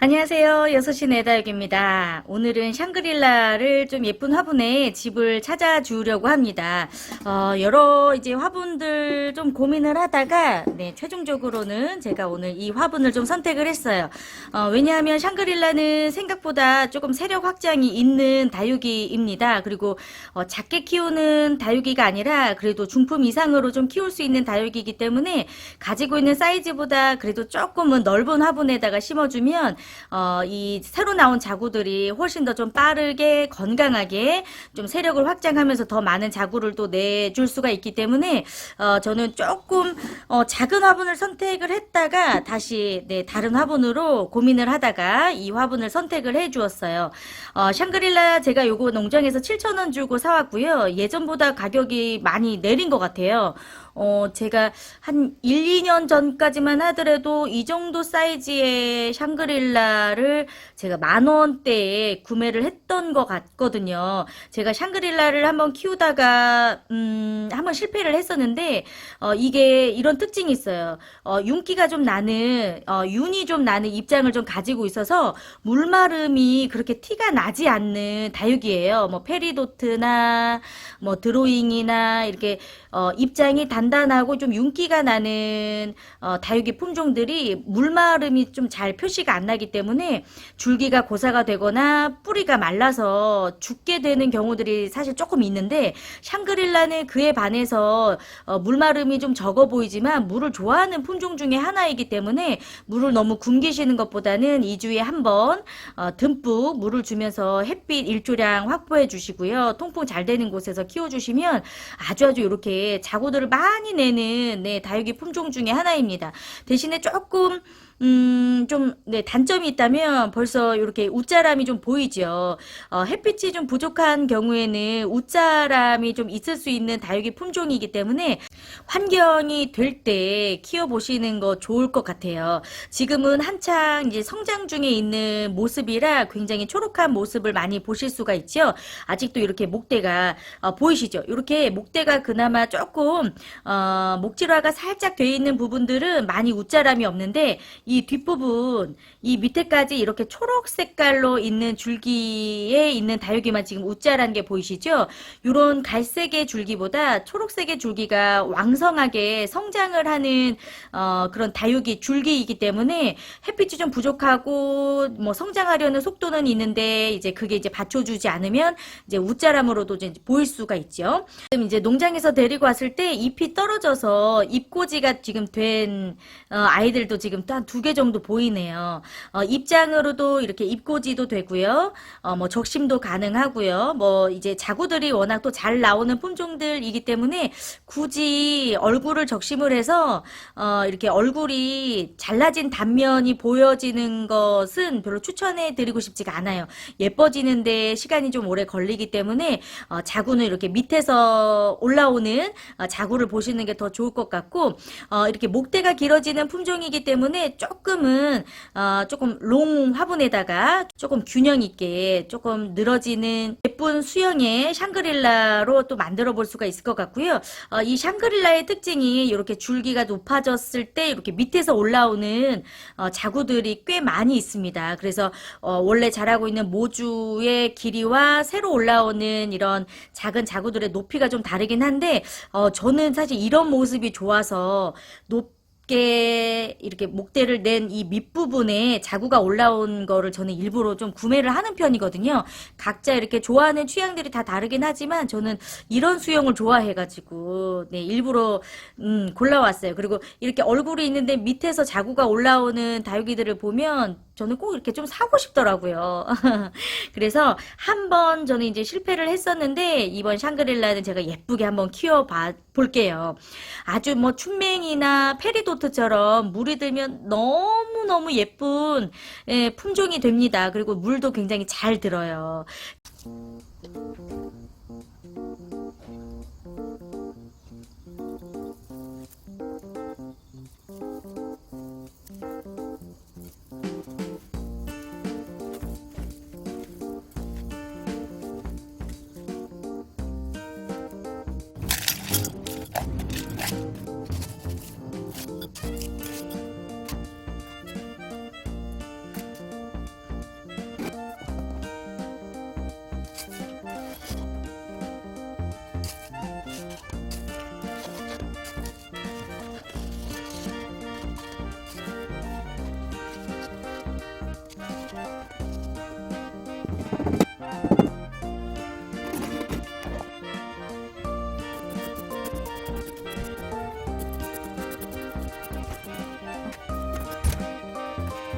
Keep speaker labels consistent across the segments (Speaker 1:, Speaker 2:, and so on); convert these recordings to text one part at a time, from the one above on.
Speaker 1: 안녕하세요. 6시 내다육입니다. 오늘은 샹그릴라를 좀 예쁜 화분에 집을 찾아주려고 합니다. 어, 여러 이제 화분들 좀 고민을 하다가, 네, 최종적으로는 제가 오늘 이 화분을 좀 선택을 했어요. 어, 왜냐하면 샹그릴라는 생각보다 조금 세력 확장이 있는 다육이입니다. 그리고 어, 작게 키우는 다육이가 아니라 그래도 중품 이상으로 좀 키울 수 있는 다육이기 때문에 가지고 있는 사이즈보다 그래도 조금은 넓은 화분에다가 심어주면 어, 이 새로 나온 자구들이 훨씬 더 좀 빠르게 건강하게 좀 세력을 확장하면서 더 많은 자구를 또 내줄 수가 있기 때문에 어, 저는 조금 어, 작은 화분을 선택을 했다가 다시 네, 다른 화분으로 고민을 하다가 이 화분을 선택을 해 주었어요. 어, 샹그릴라 제가 요거 농장에서 7,000원 주고 사왔고요. 예전보다 가격이 많이 내린 것 같아요. 어, 제가 한 1, 2년 전까지만 하더라도 이 정도 사이즈의 샹그릴라를 제가 만 원대에 구매를 했던 것 같거든요. 제가 샹그릴라를 한번 키우다가, 음, 한번 실패를 했었는데, 어, 이게 이런 특징이 있어요. 어, 윤기가 좀 나는, 어, 윤이 좀 나는 입장을 좀 가지고 있어서 물마름이 그렇게 티가 나지 않는 다육이에요. 뭐, 페리도트나, 뭐, 드로잉이나, 이렇게, 어, 입장이 단 단하고 좀 윤기가 나는 어, 다육이 품종들이 물마름이 좀 잘 표시가 안 나기 때문에 줄기가 고사가 되거나 뿌리가 말라서 죽게 되는 경우들이 사실 조금 있는데 샹그릴라는 그에 반해서 어, 물마름이 좀 적어 보이지만 물을 좋아하는 품종 중에 하나이기 때문에 물을 너무 굶기시는 것보다는 2주에 한번 어, 듬뿍 물을 주면서 햇빛 일조량 확보해 주시고요. 통풍 잘 되는 곳에서 키워 주시면 아주 아주 이렇게 자구들을 많이 내는 네, 다육이 품종 중에 하나입니다. 대신에 조금 음, 좀, 네, 단점이 있다면 벌써 이렇게 웃자람이 좀 보이죠. 어, 햇빛이 좀 부족한 경우에는 웃자람이 좀 있을 수 있는 다육이 품종이기 때문에 환경이 될 때 키워보시는 거 좋을 것 같아요. 지금은 한창 이제 성장 중에 있는 모습이라 굉장히 초록한 모습을 많이 보실 수가 있죠. 아직도 이렇게 목대가, 어, 보이시죠? 이렇게 목대가 그나마 조금, 어, 목질화가 살짝 돼 있는 부분들은 많이 웃자람이 없는데, 이 뒷부분, 이 밑에까지 이렇게 초록 색깔로 있는 줄기에 있는 다육이만 지금 웃자라는 게 보이시죠? 이런 갈색의 줄기보다 초록색의 줄기가 왕성하게 성장을 하는 어, 그런 다육이 줄기이기 때문에 햇빛이 좀 부족하고 뭐 성장하려는 속도는 있는데 이제 그게 이제 받쳐주지 않으면 이제 웃자람으로도 이제 보일 수가 있죠. 지금 이제 농장에서 데리고 왔을 때 잎이 떨어져서 잎꽂이가 지금 된 어, 아이들도 지금 한 두개 정도 보이네요. 어, 입장으로도 이렇게 잎꽂이도 되고요. 어, 뭐 적심도 가능하고요. 뭐 이제 자구들이 워낙 또 잘 나오는 품종들이기 때문에 굳이 얼굴을 적심을 해서 어, 이렇게 얼굴이 잘라진 단면이 보여지는 것은 별로 추천해 드리고 싶지가 않아요. 예뻐지는데 시간이 좀 오래 걸리기 때문에 어, 자구는 이렇게 밑에서 올라오는 어, 자구를 보시는 게 더 좋을 것 같고 어, 이렇게 목대가 길어지는 품종이기 때문에 조금은 어, 조금 롱 화분에다가 조금 균형 있게 조금 늘어지는 예쁜 수영의 샹그릴라로 또 만들어 볼 수가 있을 것 같고요. 어, 이 샹그릴라의 특징이 이렇게 줄기가 높아졌을 때 이렇게 밑에서 올라오는 어, 자구들이 꽤 많이 있습니다. 그래서 어, 원래 자라고 있는 모주의 길이와 새로 올라오는 이런 작은 자구들의 높이가 좀 다르긴 한데 어, 저는 사실 이런 모습이 좋아서 높 게 이렇게 목대를 낸 이 밑부분에 자구가 올라온 거를 저는 일부러 좀 구매를 하는 편이거든요. 각자 이렇게 좋아하는 취향들이 다 다르긴 하지만 저는 이런 수영을 좋아해가지고 네 일부러 음, 골라왔어요. 그리고 이렇게 얼굴이 있는데 밑에서 자구가 올라오는 다육이들을 보면 저는 꼭 이렇게 좀 사고 싶더라고요. 그래서 한 번 저는 이제 실패를 했었는데 이번 샹그릴라는 제가 예쁘게 한번 키워봐 볼게요. 아주 뭐 춘맹이나 페리도트처럼 물이 들면 너무너무 예쁜 예, 품종이 됩니다. 그리고 물도 굉장히 잘 들어요.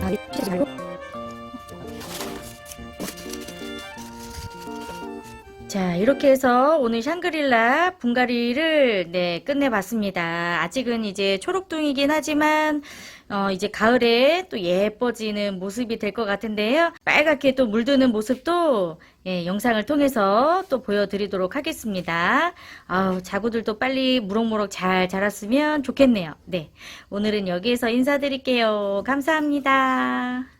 Speaker 1: 아, 피지 말고. 자, 이렇게 해서 오늘 샹그릴라 분갈이를 네, 끝내봤습니다. 아직은 이제 초록둥이긴 하지만 어, 이제 가을에 또 예뻐지는 모습이 될 것 같은데요. 빨갛게 또 물드는 모습도 예, 영상을 통해서 또 보여드리도록 하겠습니다. 아우, 자구들도 빨리 무럭무럭 잘 자랐으면 좋겠네요. 네. 오늘은 여기에서 인사드릴게요. 감사합니다.